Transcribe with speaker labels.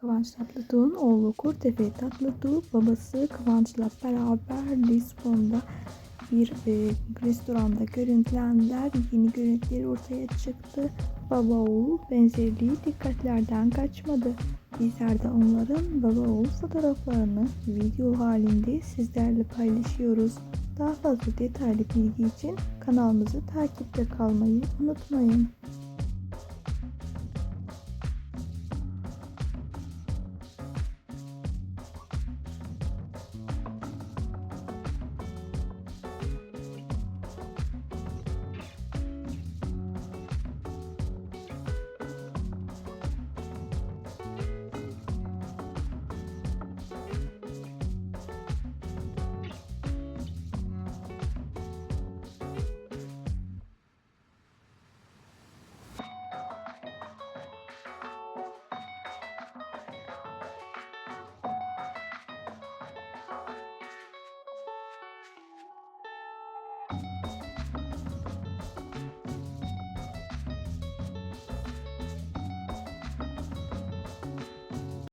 Speaker 1: Kıvanç Tatlıtuğ'un oğlu Kurtefe Tatlıtuğ, babası Kıvanç'la beraber Lisbon'da bir e, restoranda görüntülendiler. Yeni görüntüleri ortaya çıktı. Baba oğul benzerliği dikkatlerden kaçmadı. Bizler de onların baba oğul fotoğraflarını video halinde sizlerle paylaşıyoruz. Daha fazla detaylı bilgi için kanalımızı takipte kalmayı unutmayın.